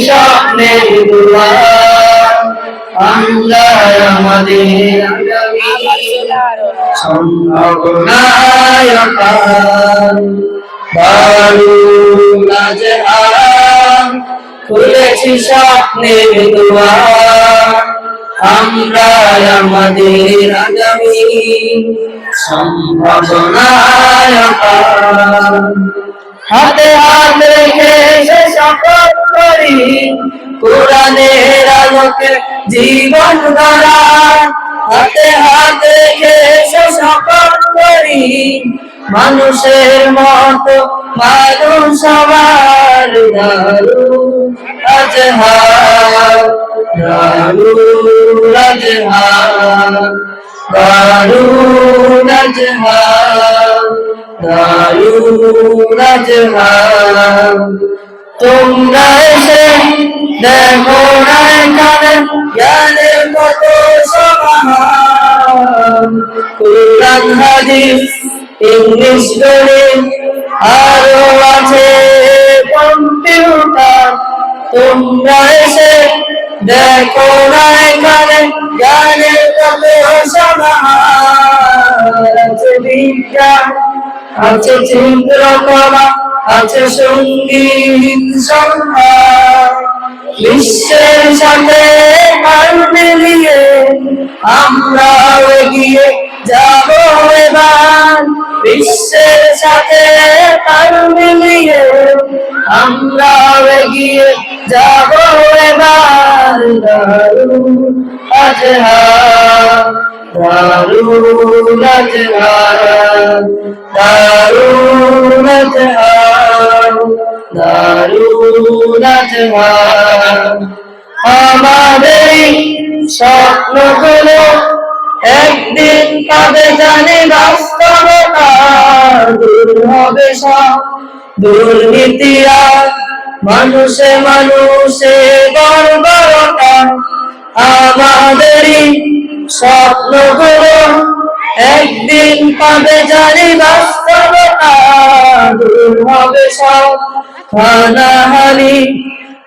স্বপ্নের দুয়ার আমরা আমাদের খুলেছি স্বপ্নের দুয়ার আমরা আমাদের আগামী সম্ভাবনায় হাতে হাত রেখে সে শপথ করি। কোরআনের আলোকে জীবন গড়া। হাতে হাত রেখে সে শপথ করি। মানুষের মত মানুষ সবার দারু আজহার। দারু আজহার দারু আজহার দারুণ আজহার তোমরা এসে দেখো না এখানে জ্ঞানের কত সমাহার কোরআন হাদিস ইংলিশ গণিত আরও আছে কম্পিউটার তোমরা এসে দেখো না এখানে জ্ঞানের কত সমাহার আছে বিজ্ঞান আছে চিত্রকলা, আছে সংগীত সংহার বিশ্বের সাথে হার মিলিয়ে আমরা এগিয়ে যাব বিশ্বের সাথে তাল মিলিয়ে আমরা এগিয়ে যাব এবার দারুণ আজহার দারুণ আজহার। আমাদের এই স্বপ্নগুলো একদিন হবে সব। দুর্নীতি আর মানুষে মানুষে গর্বতা আমাদেরই স্বপ্নগুলো একদিন পাবে জানি বাস্তবতা। দূর হবে সব। হানাহানি,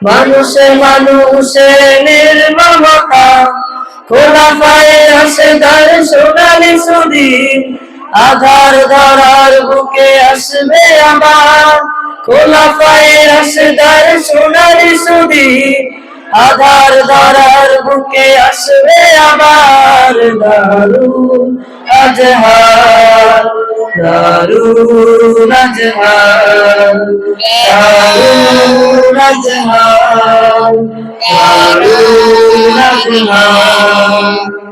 মানুষে মানুষে নির্মমতা। খোলা পায়ে আসে তার সোনালি সুদি আধার ধরার বুকে আসবে আমার। খোলা আসে তার সোনালি সুদি। আধার ধরার বুকে আসবে আবার দারুণ আজহার দারুণ আজহার দারুণ আজহার দারুণ আজহার